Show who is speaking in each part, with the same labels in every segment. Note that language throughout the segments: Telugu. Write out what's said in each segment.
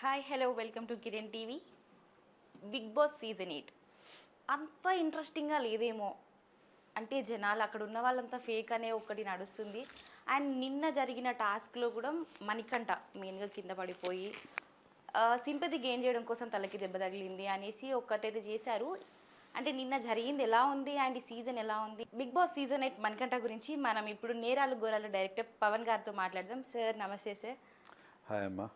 Speaker 1: Hi hello welcome to Kiran TV Bigg Boss season eight అంత ఇంట్రెస్టింగ్గా లేదేమో. అంటే జనాలు అక్కడ ఉన్న వాళ్ళంతా ఫేక్ అనే ఒకటి నడుస్తుంది. అండ్ నిన్న జరిగిన టాస్క్లో కూడా మణికంఠ మెయిన్గా కింద పడిపోయి సింపతి గెయిన్ చేయడం కోసం తలకి దెబ్బ తగిలింది అనేసి ఒక్కటైతే చేశారు. అంటే నిన్న జరిగింది ఎలా ఉంది అండ్ ఈ సీజన్ ఎలా ఉంది? Bigg Boss season eight Manikanta గురించి మనం ఇప్పుడు నేరాలు గోరాలు డైరెక్టర్ పవన్ గారితో మాట్లాడదాం. సార్ నమస్తే సార్
Speaker 2: హాయ్ అమ్మా.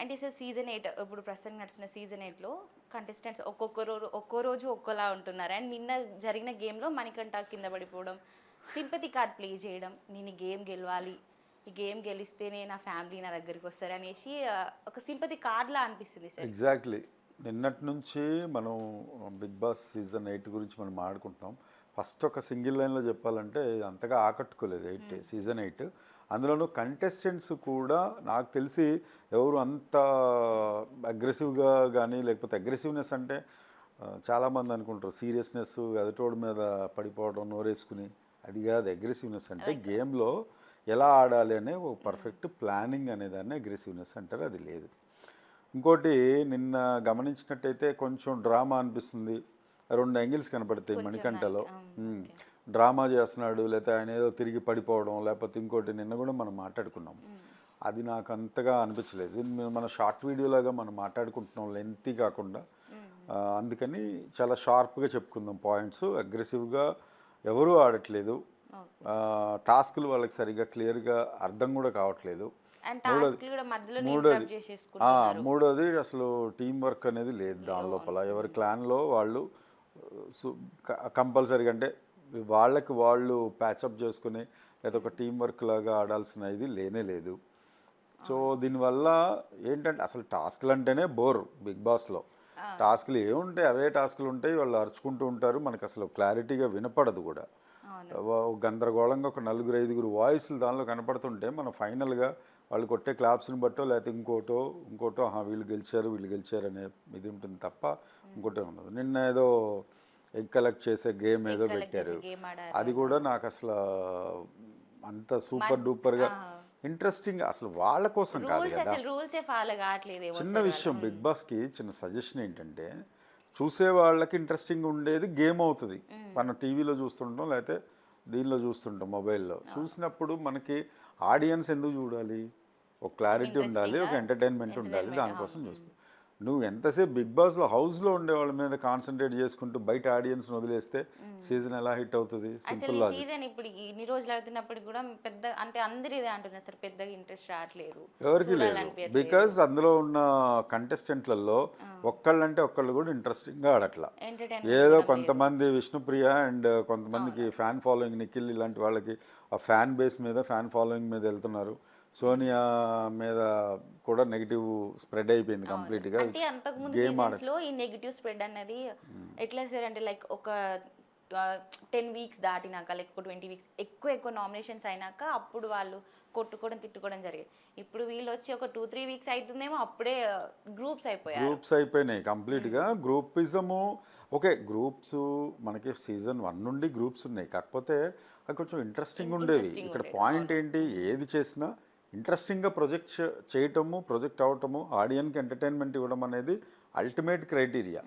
Speaker 1: అండ్ సార్ సీజన్ ఎయిట్ ఇప్పుడు ప్రస్తుతం నడిచిన సీజన్ ఎయిట్లో కంటెస్టెంట్స్ ఒక్కొక్క రోజు ఒక్కో రోజు ఒక్కోలా ఉంటున్నారు. అండ్ నిన్న జరిగిన గేమ్లో మణికంఠ కింద పడిపోవడం సింపతి కార్డ్ ప్లే చేయడం నేను ఈ గేమ్ గెలవాలి ఈ గేమ్ గెలిస్తేనే నా ఫ్యామిలీ నా దగ్గరికి వస్తారు అనేసి ఒక సింపతి కార్డ్లా అనిపిస్తుంది సార్.
Speaker 2: ఎగ్జాక్ట్లీ నిన్నటి నుంచి మనం బిగ్ బాస్ సీజన్ ఎయిట్ గురించి మనం మాట్లాడుకుంటున్నాం ఫస్ట్ ఒక సింగిల్ లైన్లో చెప్పాలంటే అంతగా ఆకట్టుకోలేదు. Eight season eight. అందులోనూ కంటెస్టెంట్స్ కూడా నాకు తెలిసి ఎవరు అంత అగ్రెసివ్గా కానీ లేకపోతే అగ్రెసివ్నెస్ అంటే చాలామంది అనుకుంటారు. సీరియస్నెస్ ఎదుటోడి మీద పడిపోవడం నోరేసుకుని. అది కాదు అగ్రెసివ్నెస్ అంటే గేమ్లో ఎలా ఆడాలి అనే ఒక పర్ఫెక్ట్ ప్లానింగ్ అనేదాన్ని అగ్రెసివ్నెస్ అంటారు అది లేదు. ఇంకోటి నిన్న గమనించినట్టయితే కొంచెం డ్రామా అనిపిస్తుంది. రెండు యాంగిల్స్ కనపడతాయి మణికంఠలో. డ్రామా చేస్తున్నాడు లేకపోతే ఆయన ఏదో తిరిగి పడిపోవడం లేకపోతే ఇంకోటి నిన్న కూడా మనం మాట్లాడుకున్నాం. అది నాకు అంతగా అనిపించలేదు. మన షార్ట్ వీడియోలాగా మనం మాట్లాడుకుంటున్నాం లెంతీ కాకుండా. అందుకని చాలా షార్ప్గా చెప్పుకుందాం పాయింట్స్. అగ్రెసివ్గా ఎవరూ ఆడట్లేదు. టాస్కులు వాళ్ళకి సరిగ్గా క్లియర్గా అర్థం కూడా కావట్లేదు. మూడోది మూడోది అసలు టీం వర్క్ అనేది లేదు దాని లోపల. ఎవరి క్లాన్లో వాళ్ళు కంపల్సరీగా అంటే వాళ్ళకి వాళ్ళు ప్యాచప్ చేసుకుని లేదా ఒక టీం వర్క్ లాగా ఆడాల్సిన ఇది లేనే లేదు. సో దీనివల్ల ఏంటంటే అసలు టాస్క్లు అంటేనే బోర్ బిగ్ బాస్లో టాస్క్లు ఏముంటాయి? అవే టాస్క్లు ఉంటాయి. వాళ్ళు అరుచుకుంటూ ఉంటారు. మనకు అసలు క్లారిటీగా వినపడదు కూడా. గందరగోళంగా ఒక నలుగురు ఐదుగురు వాయిస్లు దానిలో కనపడుతుంటే మనం ఫైనల్గా వాళ్ళు కొట్టే క్లాప్స్ని బట్టో లేకపోతే ఇంకోటో ఇంకోటో ఆహా వీళ్ళు గెలిచారు వీళ్ళు గెలిచారు అనే ఇది ఉంటుంది తప్ప ఇంకోటే ఉండదు. నిన్న ఏదో ఎగ్ కలెక్ట్ చేసే గేమ్ ఏదో పెట్టారు. అది కూడా నాకు అసలు అంత సూపర్ డూపర్గా ఇంట్రెస్టింగ్ అసలు వాళ్ళ కోసం కాదు కదా. చిన్న విషయం బిగ్ బాస్కి చిన్న సజెషన్ ఏంటంటే చూసే వాళ్ళకి ఇంట్రెస్టింగ్ ఉండేది గేమ్ అవుతుంది. మనం టీవీలో చూస్తుంటాం లేకపోతే దీనిలో చూస్తుంటాం మొబైల్లో చూసినప్పుడు మనకి ఆడియన్స్ ఎందుకు చూడాలి? ఒక క్లారిటీ ఉండాలి ఒక ఎంటర్టైన్మెంట్ ఉండాలి దానికోసం చూస్తాం. నువ్వు ఎంతసేపు బిగ్ బాస్లో హౌస్లో ఉండే వాళ్ళ మీద కాన్సన్ట్రేట్ చేసుకుంటూ బయట ఆడియన్స్ వదిలేస్తే సీజన్ ఎలా హిట్ అవుతుంది? Simple logic.
Speaker 1: సీజన్ ఇప్పుడు ఇన్ని రోజులు అవుతున్నప్పుడు కూడా పెద్ద అంటే అందరు ఇదే అంటున్నారు సార్ పెద్దగా ఇంట్రెస్ట్ రావట్లేదు.
Speaker 2: ఎవరికి లేదు. బికాజ్ అందులో ఉన్న కంటెస్టెంట్లలో ఒక్కళ్ళంటే ఒక్కళ్ళు కూడా ఇంట్రెస్టింగ్గా ఆడట్లా. ఏదో కొంతమంది విష్ణుప్రియ అండ్ కొంతమందికి ఫ్యాన్ ఫాలోయింగ్ నిఖిల్ ఇలాంటి వాళ్ళకి ఆ ఫ్యాన్ బేస్ మీద ఫ్యాన్ ఫాలోయింగ్ మీద వెళ్తున్నారు. సోనియా మీద కూడా నెగిటివ్ స్ప్రెడ్ అయిపోయింది కంప్లీట్గా
Speaker 1: అంటే అంతకు ముందు
Speaker 2: గేమ్
Speaker 1: సీజన్స్లో ఈ నెగిటివ్ స్ప్రెడ్ అన్నది ఎట్లా సార్ అంటే లైక్ ఒక టెన్ వీక్స్ దాటినాక లేకపోతే ట్వంటీ వీక్స్ ఎక్కువ ఎక్కువ నామినేషన్స్ అయినాక అప్పుడు వాళ్ళు కొట్టుకోవడం తిట్టుకోవడం జరిగేది. ఇప్పుడు వీళ్ళు వచ్చి ఒక టూ త్రీ వీక్స్ అవుతుందేమో అప్పుడే గ్రూప్స్ అయిపోయారు.
Speaker 2: గ్రూప్స్ అయిపోయినాయి కంప్లీట్గా గ్రూపిజము ఓకే గ్రూప్స్ మనకి సీజన్ వన్ నుండి గ్రూప్స్ ఉన్నాయి. కాకపోతే అది కొంచెం ఇంట్రెస్టింగ్ ఉండేవి. ఇక్కడ పాయింట్ ఏంటి ఏది చేసినా ఇంట్రెస్టింగ్గా ప్రొజెక్ట్ చేయటము ప్రొజెక్ట్ అవటము ఆడియన్కి ఎంటర్టైన్మెంట్ ఇవ్వడం అనేది అల్టిమేట్ క్రైటీరియా.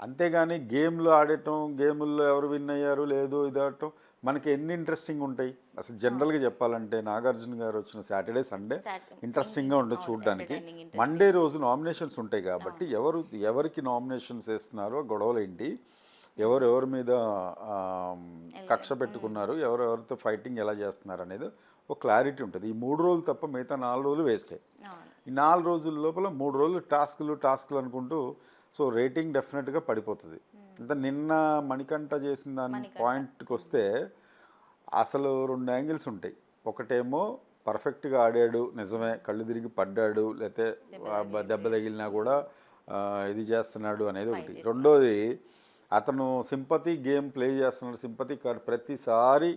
Speaker 2: అంతేగాని గేమ్లు ఆడటం గేముల్లో ఎవరు విన్ అయ్యారు లేదు ఇది ఆడటం మనకి ఎన్ని ఇంట్రెస్టింగ్ ఉంటాయి? అసలు జనరల్గా చెప్పాలంటే నాగార్జున గారు వచ్చిన సాటర్డే సండే. ఇంట్రెస్టింగ్గా ఉండదు చూడడానికి మండే రోజు నామినేషన్స్ ఉంటాయి కాబట్టి ఎవరు ఎవరికి నామినేషన్స్ వేస్తున్నారో గొడవలు ఏంటి ఎవరు ఎవరి మీద కక్ష పెట్టుకున్నారు ఎవరు ఎవరితో ఫైటింగ్ ఎలా చేస్తున్నారు అనేది ఒక క్లారిటీ ఉంటుంది. ఈ మూడు రోజులు తప్ప మిగతా నాలుగు రోజులు వేస్టే. ఈ నాలుగు రోజుల లోపల మూడు రోజులు టాస్కులు టాస్కులు అనుకుంటూ సో రేటింగ్ డెఫినెట్గా పడిపోతుంది. అంటే నిన్న మణికంఠ చేసిన దాని పాయింట్కి వస్తే అసలు రెండు యాంగిల్స్ ఉంటాయి. ఒకటేమో పర్ఫెక్ట్గా ఆడాడు నిజమే కళ్ళు తిరిగి పడ్డాడు లేకపోతే దెబ్బ తగిలినా కూడా ఇది చేస్తున్నాడు అనేది ఒకటి. రెండోది అతను సింపతి గేమ్ ప్లే చేస్తున్నాడు. సింపతి కార్డ్ ప్రతిసారి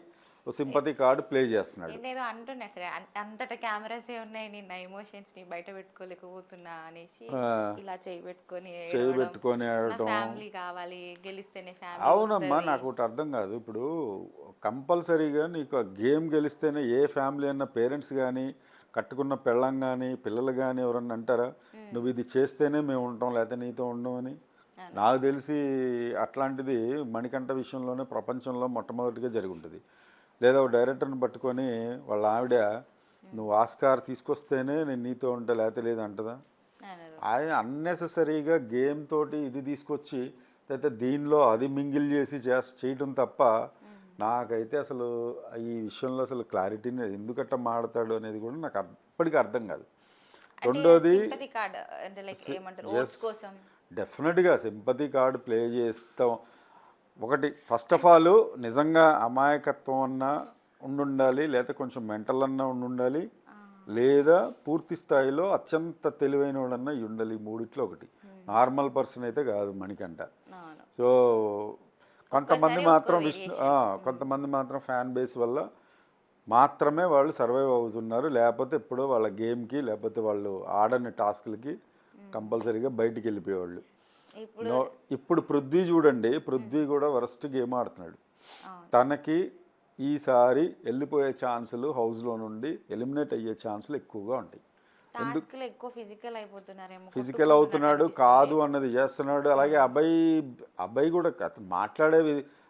Speaker 2: సింపతి కార్డు ప్లే చేస్తున్నాడు.
Speaker 1: నేనేదో అంటున్నా సరే అంతటా కెమెరాస్ ఉన్నాయి? నేను నా ఎమోషన్స్ని బయట పెట్టుకోలేకపోతున్నా అనేసి ఇలా చేయి పెట్టుకొని
Speaker 2: చేయి పెట్టుకొని ఆడటం
Speaker 1: ఫ్యామిలీ కావాలి గెలిస్తేనే ఫ్యామిలీ
Speaker 2: అవునమ్మా నాకు ఒకటి అర్థం కాదు. ఇప్పుడు కంపల్సరీగా నీకు ఆ గేమ్ గెలిస్తేనే ఏ ఫ్యామిలీ అన్న పేరెంట్స్ కానీ కట్టుకున్న పెళ్ళం కానీ పిల్లలు కానీ ఎవరన్నా అంటారా? నువ్వు ఇది చేస్తేనే మేము ఉంటాం లేకపోతే నీతో ఉండం అని నాకు తెలిసి అట్లాంటిది మణికంఠ విషయంలోనే ప్రపంచంలో మొట్టమొదటిగా జరిగి ఉంటుంది లేదా ఒక డైరెక్టర్ని పట్టుకొని వాళ్ళ ఆవిడ నువ్వు ఆస్కార్ తీసుకొస్తేనే నేను నీతో ఉంటా లేకపోతే లేదు అంటదా? ఆయన అన్నెసెసరీగా గేమ్ తోటి ఇది తీసుకొచ్చి అయితే దీనిలో అది మింగిల్ చేసి చేయటం తప్ప నాకైతే అసలు ఈ విషయంలో అసలు క్లారిటీని ఎందుకట్ట మాడతాడు అనేది కూడా నాకు ఇప్పటికీ అర్థం కాదు. రెండోది డెఫినెట్గా సింపతి కార్డు ప్లే చేస్తాం. ఒకటి ఫస్ట్ ఆఫ్ ఆల్ నిజంగా అమాయకత్వం అన్నా ఉండుండాలి లేదా కొంచెం మెంటల్ అన్నా ఉండుండాలి లేదా పూర్తి స్థాయిలో అత్యంత తెలివైన వాళ్ళన్నా ఉండాలి. మూడిట్లో ఒకటి. నార్మల్ పర్సన్ అయితే కాదు మణికంట సో కొంతమంది మాత్రం విష్ణు కొంతమంది మాత్రం ఫ్యాన్ బేస్ వల్ల మాత్రమే వాళ్ళు సర్వైవ్ అవుతున్నారు. లేకపోతే ఎప్పుడో వాళ్ళ గేమ్కి లేకపోతే వాళ్ళు ఆడని టాస్క్లకి కంపల్సరీగా బయటికి వెళ్ళిపోయేవాళ్ళు.
Speaker 1: ఇప్పుడు
Speaker 2: పృథ్వీ చూడండి పృథ్వీ కూడా వరస్ట్ గేమ్ ఆడుతున్నాడు. తనకి ఈసారి వెళ్ళిపోయే ఛాన్సులు హౌస్లో నుండి ఎలిమినేట్ అయ్యే ఛాన్సులు ఎక్కువగా ఉంటాయి.
Speaker 1: ఎక్కువ ఫిజికల్
Speaker 2: అవుతున్నాడు కాదు అన్నది చేస్తున్నాడు. అలాగే అబ్బాయి అబ్బాయి కూడా మాట్లాడే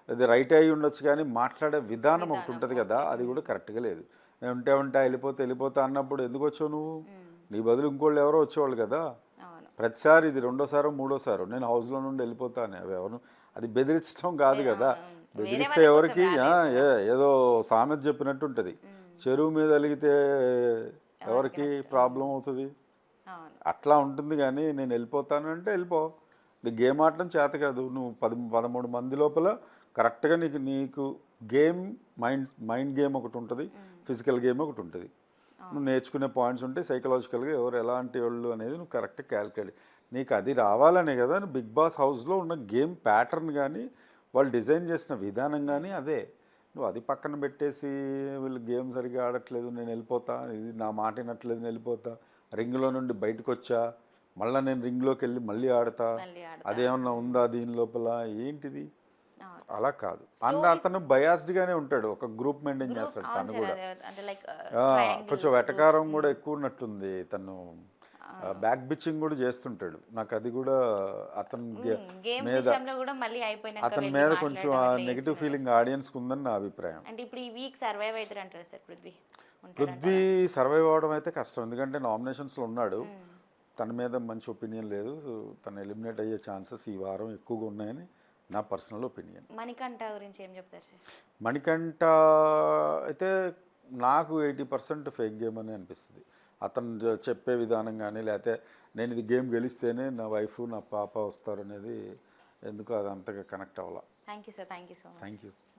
Speaker 2: అది రైట్ అయి ఉండొచ్చు కానీ మాట్లాడే విధానం ఒకటి ఉంటుంది కదా అది కూడా కరెక్ట్గా లేదు. నేను ఉంటే ఉంటా వెళ్ళిపోతే వెళ్ళిపోతా అన్నప్పుడు ఎందుకు వచ్చావు నువ్వు? నీ బదులు ఇంకోళ్ళు ఎవరో వచ్చేవాళ్ళు కదా. ప్రతిసారి ఇది రెండోసారో మూడోసారో. నేను హౌస్లో నుండి వెళ్ళిపోతాను. అవి ఎవరు అది బెదిరించడం కాదు కదా. బెదిరిస్తే ఎవరికి? ఏదో సామెత చెప్పినట్టు ఉంటుంది చెరువు మీద అలిగితే ఎవరికి ప్రాబ్లం అవుతుంది? అట్లా ఉంటుంది కానీ నేను వెళ్ళిపోతాను అంటే వెళ్ళిపో. నీకు గేమ్ ఆడటం చేత కాదు. నువ్వు పది పదమూడు మంది లోపల కరెక్ట్గా నీకు నీకు గేమ్ మైండ్ మైండ్ గేమ్ ఒకటి ఉంటుంది. ఫిజికల్ గేమ్ ఒకటి ఉంటుంది. నువ్వు నేర్చుకునే పాయింట్స్ ఉంటే సైకలాజికల్గా ఎవరు ఎలాంటి వాళ్ళు అనేది నువ్వు కరెక్ట్ క్యాలిక్యులేట్ నీకు అది రావాలనే కదా బిగ్ బాస్ హౌస్లో ఉన్న గేమ్ ప్యాటర్న్ కానీ వాళ్ళు డిజైన్ చేసిన విధానం కానీ అదే నువ్వు అది పక్కన పెట్టేసి వీళ్ళు గేమ్ సరిగ్గా ఆడట్లేదు నేను వెళ్ళిపోతా ఇది నా మాట వినట్లేదు నేను వెళ్ళిపోతా రింగ్లో నుండి బయటకు వచ్చా మళ్ళీ నేను రింగ్లోకి వెళ్ళి మళ్ళీ ఆడతా. అదేమన్నా ఉందా దీని లోపల ఏంటిది. అలా కాదు. అంత అతను బయాస్డ్గానే ఉంటాడు. ఒక గ్రూప్ మెయింటైన్ చేస్తాడు? తను కూడా.
Speaker 1: అదే
Speaker 2: కొంచెం వెటకారం కూడా ఎక్కువ ఉన్నట్టుంది తను. బ్యాక్ బిచ్చింగ్ కూడా చేస్తుంటాడు. నాకు అది కూడా అతని మీద అతని మీద కొంచెం నెగిటివ్ ఫీలింగ్ ఆడియన్స్కి ఉందని నా అభిప్రాయం.
Speaker 1: అంటే ఇప్పుడు ఈ week survive sir Prithvi.
Speaker 2: Prithvi survive అవడం అయితే కష్టం. ఎందుకంటే నామినేషన్స్లో ఉన్నాడు. తన మీద మంచి ఒపీనియన్ లేదు. తను ఎలిమినేట్ అయ్యే ఛాన్సెస్ ఈ వారం ఎక్కువగా ఉన్నాయని నా పర్సనల్ ఒపీనియన్.
Speaker 1: మణికంఠ గురించి ఏం చెప్తారు సార్
Speaker 2: మణికంఠ అయితే నాకు ఎయిటీ పర్సెంట్ ఫేక్ గేమ్ అని అనిపిస్తుంది. అతను చెప్పే విధానం కానీ లేకపోతే నేను ఇది గేమ్ గెలిస్తేనే నా వైఫ్ నా పాప వస్తారు అనేది ఎందుకు అది అంతగా connect అవ్వాల.
Speaker 1: Thank you sir thank you so much.
Speaker 2: Thank you